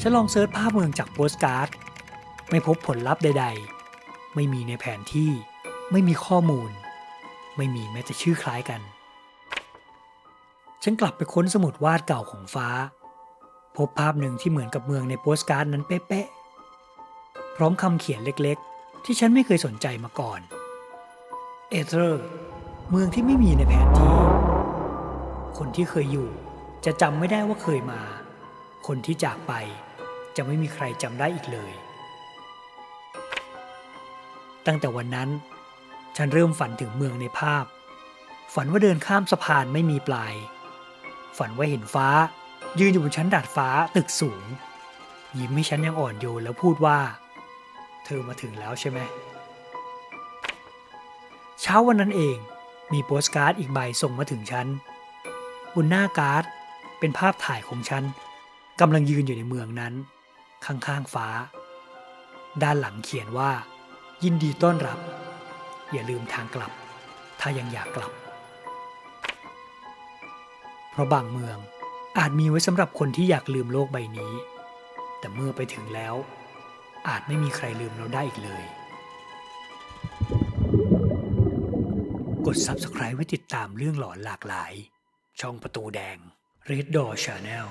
ฉันลองเซิร์ชภาพเมืองจากโปสการ์ด ไม่พบผลลัพธ์ใด ๆ ไม่มีในแผนที่ ไม่มีข้อมูล ไม่มีแม้แต่ชื่อคล้ายกัน ฉันกลับไปค้นสมุดวาดเก่าของฟ้า พบภาพหนึ่งที่เหมือนกับเมืองในโปสการ์ดนั้นเป๊ะๆ พร้อมคำเขียนเล็กๆ ที่ฉันไม่เคยสนใจมาก่อน เอเธอร์เมืองที่ไม่มีในแผนที่ คนที่เคยอยู่จะจำไม่ได้ว่าเคยมา คนที่จากไป จะไม่มีใครจำได้อีกเลย ตั้งแต่วันนั้น ฉันเริ่มฝันถึงเมืองในภาพ ฝันว่าเดินข้ามสะพานไม่มีปลาย ฝันว่าเห็นฟ้า ยืนอยู่บนชั้นดาดฟ้าตึกสูง ยิ้มให้ฉันยังอ่อนโยนแล้วพูดว่า เธอมาถึงแล้วใช่ไหมเช้าวันนั้นเองมีโปสการ์ดอีกใบส่งมาถึงฉันบนหน้าการ์ดเป็นภาพถ่ายของฉันกำลังยืนอยู่ในเมืองนั้น ข้างๆฟ้า ด้านหลังเขียนว่า ยินดีต้อนรับ อย่าลืมทางกลับ ถ้ายังอยากกลับ เพราะบางเมืองอาจมีไว้สำหรับคนที่อยากลืมโลกใบนี้ แต่เมื่อไปถึงแล้ว อาจไม่มีใครลืมเราได้อีกเลย กด Subscribe ไว้ติดตามเรื่องหลอนหลากหลาย ช่องประตูแดง Red Door Channel